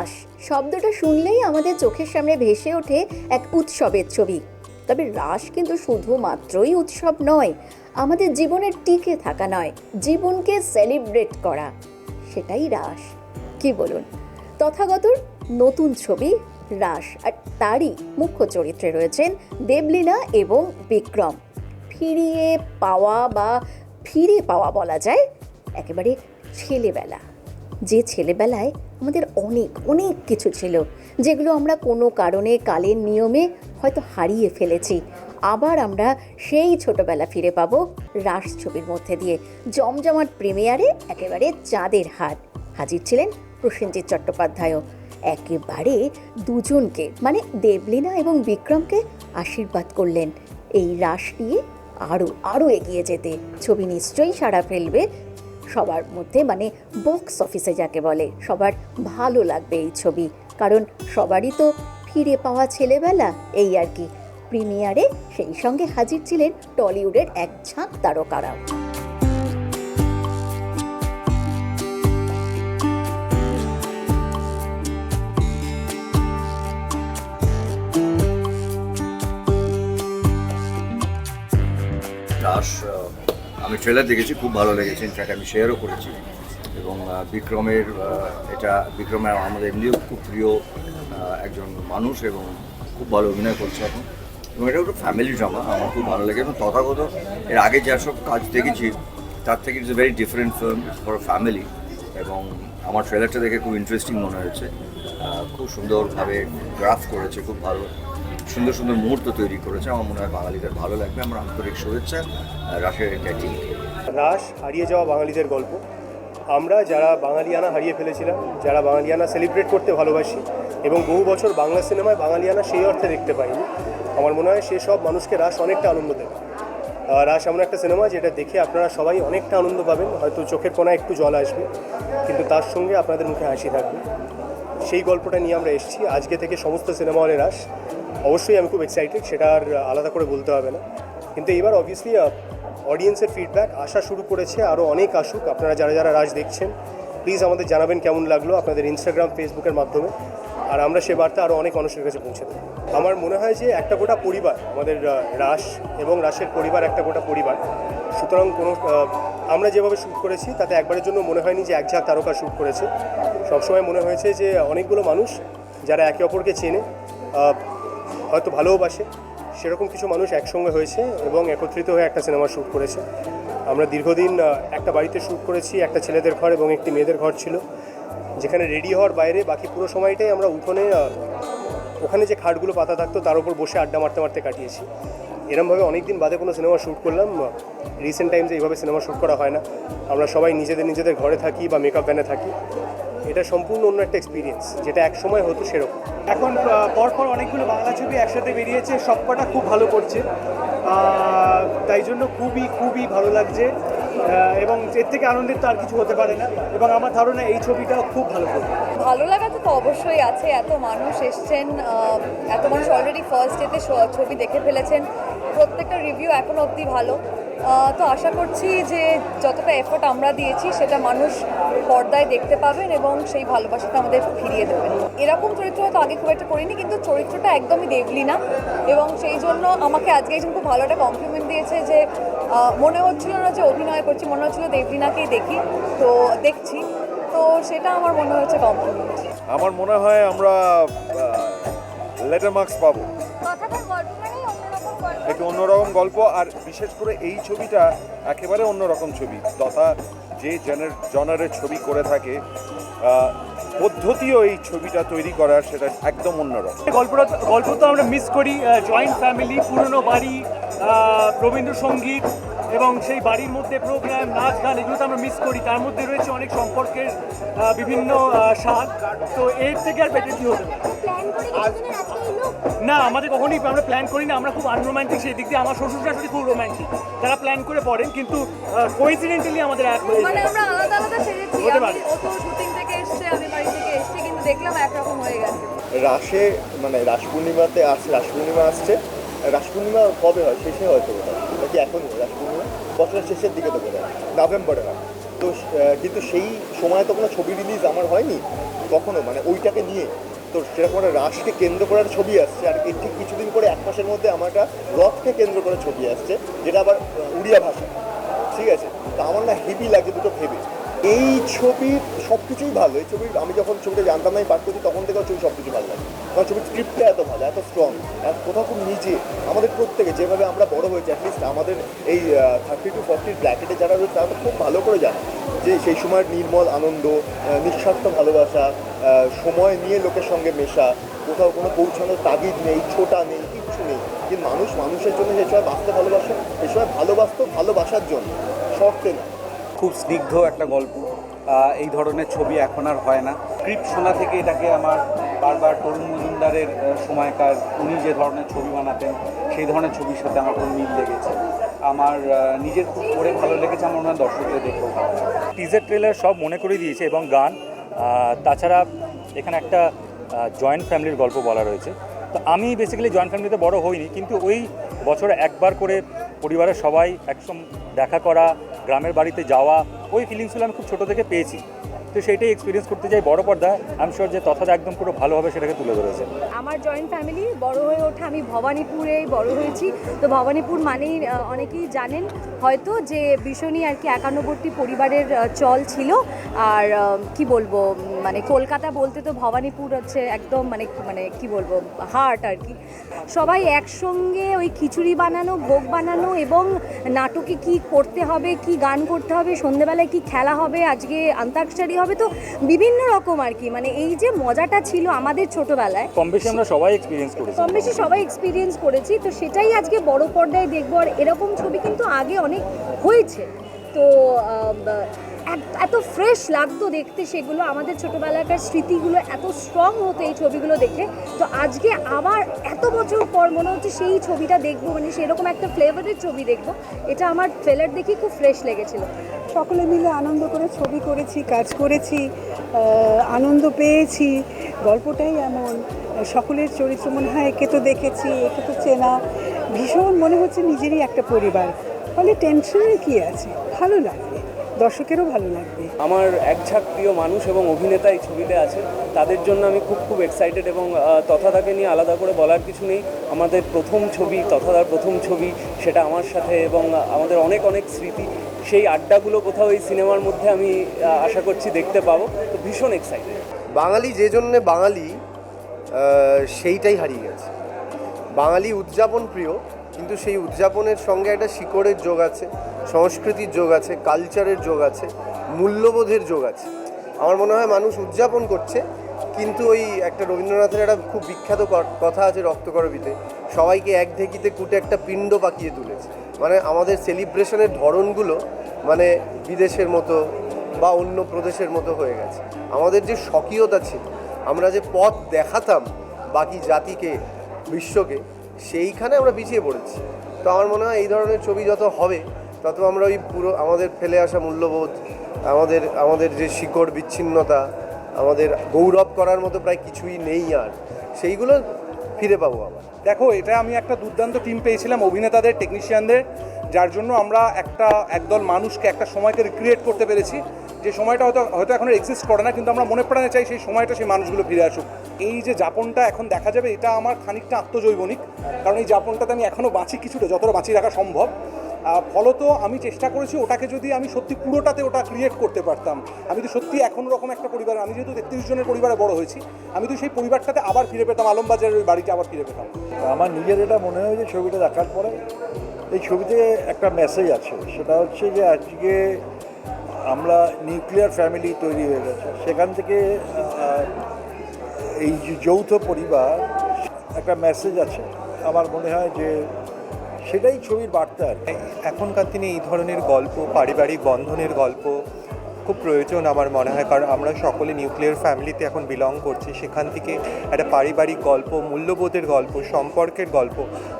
রাস শব্দটা শুনলেই আমাদের চোখের সামনে ভেসে ওঠে এক উৎসবের ছবি। তবে রাস কিন্তু শুধুমাত্রই উৎসব নয়, আমাদের জীবনের টিকে থাকা নয়, জীবনকে সেলিব্রেট করা। সেটাই রাস। কি বলুন? তথাগতর নতুন ছবি রাস আর তারই মুখ্য চরিত্রে রয়েছেন দেবলীনা এবং বিক্রম। ফিরিয়ে পাওয়া বা ফিরে পাওয়া বলা যায় একেবারে ছেলেবেলা। যে ছেলেবেলায় আমাদের অনেক অনেক কিছু ছিল যেগুলো আমরা কোনো কারণে কালের নিয়মে হয়তো হারিয়ে ফেলেছি। আবার আমরা সেই ছোটবেলা ফিরে পাবো রাস ছবির মধ্যে দিয়ে। জমজমাট প্রিমিয়ারে একেবারে চাঁদের হাট। হাজির ছিলেন প্রসেনজিৎ চট্টোপাধ্যায়ও। একেবারে দুজনকে মানে দেবলীনা এবং বিক্রমকে আশীর্বাদ করলেন। এই রাস নিয়ে আরও আরও এগিয়ে যেতে। ছবি নিশ্চয়ই সাড়া ফেলবে সবার মধ্যে মানে বক্স অফিসে যাকে বলে সবার ভালো লাগবে এই ছবি। কারণ সবারই তো ফিরে পাওয়া ছেলেবেলা এই আর কি। প্রিমিয়ারে সেই সঙ্গে হাজির ছিলেন টলিউডের এক ঝাঁক তারকারাও। আহ, আমি ট্রেলার দেখেছি, খুব ভালো লেগেছে। ইনফ্যাক্ট আমি শেয়ারও করেছি। এবং বিক্রমের এটা বিক্রমের আমাদের এমনিও খুব প্রিয় একজন মানুষ এবং খুব ভালো অভিনয় করছে এখন। এবং এটা একটু ফ্যামিলি ড্রামা আমার খুব ভালো লাগে এবং তথাগত এর আগে যা সব কাজ দেখেছি, তার থেকে it's a very different film for family এবং আমার ট্রেলারটা দেখে খুব ইন্টারেস্টিং মনে হয়েছে। খুব সুন্দরভাবে গ্রাফ করেছে, খুব ভালো। সুন্দর সুন্দর মুহূর্ত তৈরি করেছে। আমার মনে হয় বাঙালিদের ভালো লাগবে। আমার আন্তরিক শুভেচ্ছা, রাশের এটা রাস হারিয়ে যাওয়া বাঙালিদের গল্প। আমরা যারা বাঙালিয়ানা হারিয়ে ফেলেছিলাম, যারা বাঙালিয়ানা সেলিব্রেট করতে ভালোবাসি, এবং বহু বছর বাংলা সিনেমায় বাঙালিয়ানা সেই অর্থে দেখতে পাইনি, আমার মনে হয় সেসব মানুষকে রাস অনেকটা আনন্দ দেবে। রাস এমন একটা সিনেমা যেটা দেখে আপনারা সবাই অনেকটা আনন্দ পাবেন। হয়তো চোখের কোনায় একটু জল আসবে, কিন্তু তার সঙ্গে আপনাদের মুখে হাসি থাকবে। সেই গল্পটা নিয়ে আমরা এসেছি। আজকে থেকে সমস্ত সিনেমা হলে রাস অবশ্যই আমি খুব এক্সাইটেড সেটা আর আলাদা করে বলতে হবে না। কিন্তু এবার অবভিয়াসলি অডিয়েন্সের ফিডব্যাক আসা শুরু করেছে আরও অনেক আসুক। আপনারা যারা যারা রাজ দেখছেন প্লিজ আমাদের জানাবেন কেমন লাগল আপনাদের ইনস্টাগ্রাম ফেসবুকের মাধ্যমে। আর আমরা সে বার্তা আরও অনেক মানুষের কাছে পৌঁছে দেবো। আমার মনে হয় যে একটা গোটা পরিবার, আমাদের রাস এবং রাসের পরিবার একটা গোটা পরিবার। সুতরাং কোনো আমরা যেভাবে শ্যুট করেছি, তাতে একবারের জন্য মনে হয়নি যে এক ঝাঁক তারকা শ্যুট করেছে। সবসময় মনে হয়েছে যে অনেকগুলো মানুষ, যারা একে অপরকে চেনে হয়তো ভালোবাসে সেরকম কিছু মানুষ একসঙ্গে হয়েছে এবং একত্রিত হয়ে একটা সিনেমা শ্যুট করেছে। আমরা দীর্ঘদিন একটা বাড়িতে শ্যুট করেছি, একটা ছেলেদের ঘর এবং একটি মেয়েদের ঘর ছিল। যেখানে রেডি হওয়ার বাইরে বাকি পুরো সময়টাই আমরা উঠোনে ওখানে যে খাটগুলো পাতা থাকতো তার উপর বসে আড্ডা মারতে মারতে কাটিয়েছি। এরমভাবে অনেক দিন বাদে কোনো সিনেমা শ্যুট করলাম। রিসেন্ট টাইমসে এইভাবে সিনেমা শ্যুট করা হয় না। আমরা সবাই নিজেদের নিজেদের ঘরে থাকি বা মেকআপ ভ্যানে থাকি। এটা সম্পূর্ণ অন্য একটা এক্সপিরিয়েন্স যেটা এক সময় হতো সেরকম। এখন পরপর অনেকগুলো বাংলা ছবি একসাথে বেরিয়েছে সবকটা খুব ভালো করছে। তাই জন্য খুবই খুবই ভালো লাগছে। এবং এর থেকে আনন্দের তো আর কিছু হতে পারে না। এবং আমার ধারণা এই ছবিটাও খুব ভালো করবে। ভালো লাগা তো অবশ্যই আছে। এত মানুষ এসছেন এত মানুষ অলরেডি ফার্স্ট ডেতে ছবি দেখে ফেলেছেন। প্রত্যেকটা রিভিউ এখন অবধি ভালো। তো আশা করছি যে যতটা এফোর্ট আমরা দিয়েছি, সেটা মানুষ পর্দায় দেখতে পাবেন এবং সেই ভালোবাসাটা আমাদের ফিরিয়ে দেবেন। এরকম চরিত্র হয়তো আগে খুব একটা করিনি, কিন্তু চরিত্রটা একদমই দেবলি না এবং সেই জন্য আমাকে আজকে একজন খুব ভালো একটা কমপ্লিমেন্ট দিয়েছে যে মনে হচ্ছিল না যে অভিনয় করছি, মনে হচ্ছিল দেবলিনাকেই দেখি, তো দেখছি। তো সেটা আমার মনে হচ্ছে কমপ্লিমেন্ট আমার মনে হয় আমরা লেটার মার্কস পাবো। একটু অন্যরকম গল্প, আর বিশেষ করে এই ছবিটা একেবারে অন্যরকম ছবি। তথা যে জনের জনারের ছবি করে থাকে পদ্ধতিও এই ছবিটা তৈরি করার সেটা একদম অন্যরকম। গল্পটা, গল্প তো আমরা মিস করি জয়েন্ট ফ্যামিলি পুরনো বাড়ি রবীন্দ্রসঙ্গীত এবং সেই বাড়ির মধ্যে প্রোগ্রাম নাচ গান এগুলো তো আমরা মিস করি। তার মধ্যে রয়েছে অনেক সম্পর্কের বিভিন্ন স্বাদ। তো এর থেকে আর বেটার কি হতে না আমাদের কখনোই আমরা প্ল্যান করি না। আমরা খুব আনরোম্যান্টিক সেই দিক দিয়ে। আমার শ্বশুর শাশুড়ি খুব রোম্যান্টিক তারা প্ল্যান করে পড়েন কিন্তু কোইন্সিডেন্টালি আমাদের এক হয়ে মানে যায়। আমরা আলাদা আলাদা সেজেছি। আমি ও তো শুটিং থেকে এসছে আমি বাড়ি থেকে এসছি কিন্তু দেখলাম একরকম হয়ে গেছে। রাসে মানে রাস পূর্ণিমাতে আসছে রাস পূর্ণিমা আসছে। রাস পূর্ণিমা কবে হয়? শেষে হয়তো বোধ হয় নাকি এখনই রাস পূর্ণিমা বছরের শেষের দিকে তো বোধ নভেম্বরে হয়। তো কিন্তু সেই সময় তো কোনো ছবি রিলিজ আমার হয়নি। কখনো? মানে ওইটাকে নিয়ে। তো সেরকম একটা রাসকে কেন্দ্র করার ছবি আসছে। আর এর ঠিক কিছুদিন পরে এক মাসের মধ্যে আমার একটা রথকে কেন্দ্র করে ছবি আসছে, যেটা আবার উড়িয়া ভাষা। ঠিক আছে? তা আমার না হেভি লাগে দুটো ভেবে এই ছবির সব কিছুই ভালো। এই ছবির, আমি যখন ছবিটা জানতাম না পাঠ করছি, তখন থেকেও ছবি সব কিছু ভালো লাগে। কারণ ছবির স্ক্রিপ্টটা এত স্ট্রং কোথাও খুব নিজে আমাদের প্রত্যেকে, যেভাবে আমরা বড় হয়েছি অ্যাটলিস্ট আমাদের এই থার্টি টু ফর্টির ব্র্যাকেটে যারা রয়েছে, তারা খুব ভালো করে জানে যে সেই সময়ের নির্মল আনন্দ নিঃস্বার্থ ভালোবাসা সময় নিয়ে লোকের সঙ্গে মেশা, কোথাও কোনো পৌঁছানোর তাগিদ নেই, ছোটা নেই, কিচ্ছু নেই। কিন্তু মানুষ মানুষের জন্য যে সময় বাঁচতে ভালোবাসে, সে সময় ভালোবাসতো ভালোবাসার জন্য, শর্তে না। খুব স্নিগ্ধ একটা গল্প। এই ধরনের ছবি এখন আর হয় না। স্ক্রিপ্ট শোনা থেকে এটাকে আমার বারবার তরুণ মজুমদারের সময়কার উনি যে ধরনের ছবি বানাতেন, সেই ধরনের ছবির সাথে আমার খুব মিল লেগেছে। আমার নিজের পড়ে ভালো লেগেছে, আমার ওনার দর্শকদের দেখেও ভালো। টিজার ট্রেলার সব মনে করে দিয়েছে এবং গান তাছাড়া এখানে একটা জয়েন্ট ফ্যামিলির গল্প বলা রয়েছে। তো আমি বেসিক্যালি জয়েন্ট ফ্যামিলিতে বড় হইনি, কিন্তু ওই বছরে একবার করে পরিবারের সবাই একসঙ্গে দেখা করা, গ্রামের বাড়িতে যাওয়া, ওই ফিলিংসগুলো আমি খুব ছোটো থেকে পেয়েছি। তো সেইটাই এক্সপিরিয়েন্স করতে যাই বড় পর্দা। আমি শিওর যে তথাটা একদম পুরো ভালোভাবে সেটাকে তুলে ধরেছে। আমার জয়েন্ট ফ্যামিলি বড় হয়ে ওঠা, আমি ভবানীপুরে বড় হয়েছি। তো ভবানীপুর মানেই অনেকেই জানেন হয়তো যে ভীষণই আর কি একান্নবর্তী পরিবারের চল ছিল। আর কি বলব মানে কলকাতা বলতে তো ভবানীপুর হচ্ছে একদম মানে মানে কি বলব হার্ট আর কি। সবাই একসঙ্গে ওই খিচুড়ি বানানো, ভোগ বানানো এবং নাটকে কি করতে হবে, কি গান করতে হবে, সন্ধেবেলায় কি খেলা হবে, আজকে আন্তাক্ষরী হবে তো বিভিন্ন রকম আর কি। মানে এই যে মজাটা ছিল আমাদের ছোটবেলায় কম বেশি আমরা সবাই এক্সপিরিয়েন্স করেছি। কম বেশি সবাই এক্সপিরিয়েন্স করেছি তো সেটাই আজকে বড় পর্দায় দেখব। আর এরকম ছবি কিন্তু আগে অনেক হয়েছে। তো এত- ফ্রেশ লাগতো দেখতে সেগুলো। আমাদের ছোটোবেলাকার স্মৃতিগুলো এত স্ট্রং হতো এই ছবিগুলো দেখে। তো আজকে আবার এত বছর পর মনে হচ্ছে সেই ছবিটা দেখব মানে সেরকম একটা ফ্লেভারের ছবি দেখব। এটা আমার ট্রেলার দেখেই খুব ফ্রেশ লেগেছিল। সকলে মিলে আনন্দ করে ছবি করেছি, কাজ করেছি আনন্দ পেয়েছি। গল্পটাই এমন। সকলের চরিত্র মনে হয় একে তো দেখেছি, একে তো চেনা। ভীষণ মনে হচ্ছে নিজেরই একটা পরিবার। ফলে টেনশনের কি আছে? ভালো লাগবে দর্শকেরও ভালো লাগবে। আমার এক ঝাঁক প্রিয় মানুষ এবং অভিনেতা এই ছবিতে আছে তাদের জন্য আমি খুব খুব এক্সাইটেড এবং তথাদাকে নিয়ে আলাদা করে বলার কিছু নেই। আমাদের প্রথম ছবি তথাদার প্রথম ছবি সেটা আমার সাথে এবং আমাদের অনেক অনেক স্মৃতি। সেই আড্ডাগুলো কোথাও এই সিনেমার মধ্যে আমি আশা করছি দেখতে পাবো। তো ভীষণ এক্সাইটেড বাঙালি যে জন্যে বাঙালি সেইটাই হারিয়ে গেছে। বাঙালি উদযাপন প্রিয় কিন্তু সেই উদযাপনের সঙ্গে একটা শিকড়ের যোগ আছে, সংস্কৃতির যোগ আছে কালচারের যোগ আছে, মূল্যবোধের যোগ আছে। আমার মনে হয় মানুষ উদযাপন করছে, কিন্তু ওই একটা রবীন্দ্রনাথের একটা খুব বিখ্যাত কথা আছে রক্তকরবীতে, সবাইকে এক ঢেকিতে কুটে একটা পিণ্ড পাকিয়ে তুলেছে। মানে আমাদের সেলিব্রেশনের ধরনগুলো মানে বিদেশের মতো বা অন্য প্রদেশের মতো হয়ে গেছে। আমাদের যে স্বকীয়তা ছিল, আমরা যে পথ দেখাতাম বাকি জাতিকে, বিশ্বকে সেইখানে আমরা পিছিয়ে পড়েছি। তো আমার মনে হয় এই ধরনের ছবি যত হবে, তত আমরা ওই পুরো আমাদের ফেলে আসা মূল্যবোধ, আমাদের আমাদের যে শিকড় বিচ্ছিন্নতা, আমাদের গৌরব করার মতো প্রায় কিছুই নেই আর। সেইগুলো ফিরে পাবো আবার। দেখো, এটা আমি একটা দুর্দান্ত টিম পেয়েছিলাম অভিনেতাদের টেকনিশিয়ানদের যার জন্য আমরা একটা, একদল মানুষকে একটা সময়কে রিক্রিয়েট করতে পেরেছি। যে সময়টা হয়তো হয়তো এখন এক্সিস্ট করে না, কিন্তু আমরা মনে প্রাণে চাই সেই সময়টা সেই মানুষগুলো ফিরে আসুক। এই যে যাপনটা এখন দেখা যাবে, এটা আমার খানিকটা আত্মজৈবনিক। কারণ এই যাপনটাতে আমি এখনও বাঁচি কিছুটা, যতটা বাঁচিয়ে রাখা সম্ভব। ফলত আমি চেষ্টা করেছি ওটাকে যদি আমি সত্যি পুরোটাতে ওটা ক্রিয়েট করতে পারতাম। আমি তো সত্যি এখন রকম একটা পরিবার, আমি যেহেতু তেত্রিশ জনের পরিবারে বড় হয়েছি, আমি তো সেই পরিবারটাতে আবার ফিরে পেতাম, আলমবাজারের ওই বাড়িতে আবার ফিরে পেতাম। আমার নিজের এটা মনে হয় যে ছবিটা দেখার পরে এই ছবিতে একটা মেসেজ আছে, সেটা হচ্ছে যে আজকে আমরা নিউক্লিয়ার ফ্যামিলি তৈরি হয়ে গেছে। সেখান থেকে এই যে যৌথ পরিবার, একটা মেসেজ আছে। আমার মনে হয় যে সেটাই ছবির বার্তা। এখনকার দিনে এই ধরনের গল্প পারিবারিক বন্ধনের গল্প খুব প্রয়োজন আমার মনে হয়, কারণ আমরা সকলে নিউক্লিয়ার ফ্যামিলিতে এখন বিলং করছি। সেখান থেকে একটা পারিবারিক গল্প, মূল্যবোধের গল্প, সম্পর্কের গল্প,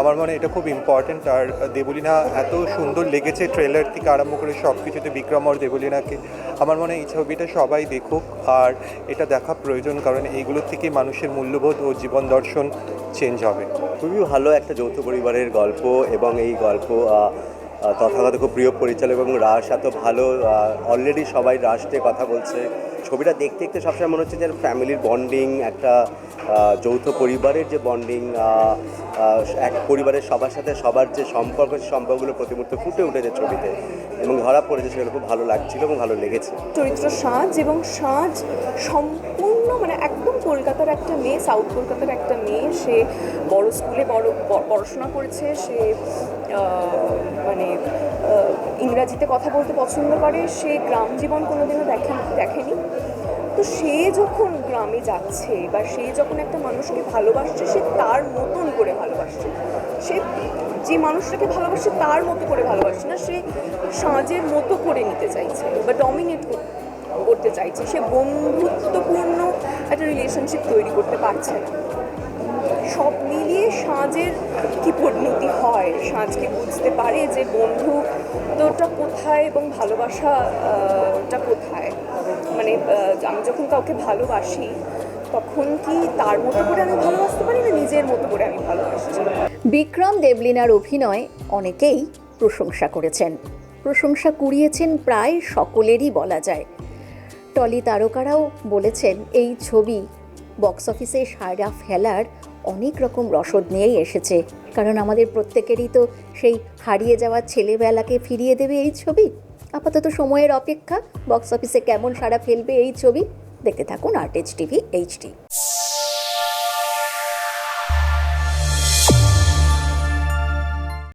আমার মনে এটা খুব ইম্পর্ট্যান্ট আর দেবলীনা এত সুন্দর লেগেছে ট্রেলার থেকে আরম্ভ করে সব কিছুতে বিক্রম আর দেবলীনাকে। আমার মনে হয় এই ছবিটা সবাই দেখুক, আর এটা দেখা প্রয়োজন, কারণ এইগুলোর থেকে মানুষের মূল্যবোধ ও জীবন দর্শন চেঞ্জ হবে। খুবই ভালো একটা যৌথ পরিবারের গল্প এবং এই গল্প তথাগত খুব প্রিয় পরিচালক এবং রাস এত ভালো অলরেডি সবাই রাস কথা বলছে। ছবিটা দেখতে দেখতে সবসময় মনে হচ্ছে যে ফ্যামিলির বন্ডিং একটা যৌথ পরিবারের যে বন্ডিং এক পরিবারের সবার সাথে সবার যে সম্পর্ক, সেই সম্পর্কগুলো প্রতি মুহূর্তে ফুটে উঠেছে ছবিতে এবং ধরা পড়েছে সেগুলো খুব ভালো লাগছিল এবং ভালো লেগেছে। চরিত্র সাজ এবং সাজ সম্পূর্ণ মানে একদম কলকাতার একটা মেয়ে সাউথ কলকাতার একটা মেয়ে। সে বড় স্কুলে বড়, পড়াশোনা করেছে, সে মানে ইংরাজিতে কথা বলতে পছন্দ করে, সে গ্রাম জীবন কোনোদিনও দেখে দেখেনি। তো সে যখন গ্রামে যাচ্ছে বা সে যখন একটা মানুষকে ভালোবাসছে, সে তার মতন করে ভালোবাসছে। সে যে মানুষটাকে ভালোবাসে তার মতো করে ভালোবাসছে না, সে সাজের মতো করে নিতে চাইছে বা ডমিনেট করতে চাইছে। সে বন্ধুত্বপূর্ণ একটা রিলেশনশিপ তৈরি করতে পারছে না। সাঁজের কি পরিণতি হয়? সাঁজকে বুঝতে পারে যে বন্ধু বন্ধুত্বটা কোথায় এবং ভালোবাসাটা কোথায়? মানে আমি যখন কাউকে ভালোবাসি, তখন কি তার মতো করে আমি ভালোবাসতে পারি না নিজের মতো করে আমি ভালোবাসছি বিক্রম দেবলিনার অভিনয় অনেকেই প্রশংসা করেছেন। প্রশংসা কুড়িয়েছেন প্রায় সকলেরই বলা যায়। টলি তারকারাও বলেছেন, এই ছবি বক্স অফিসে সারা ফেলার অনেক রকম রসদ নিয়েই এসেছে। কারণ আমাদের প্রত্যেকেরই তো সেই হারিয়ে যাওয়া ছেলেবেলাকে ফিরিয়ে দেবে এই ছবি। আপাতত সময়ের অপেক্ষা, বক্স অফিসে কেমন সাড়া ফেলবে এই ছবি, দেখতে থাকুন আর্টেজ টিভি এইচডি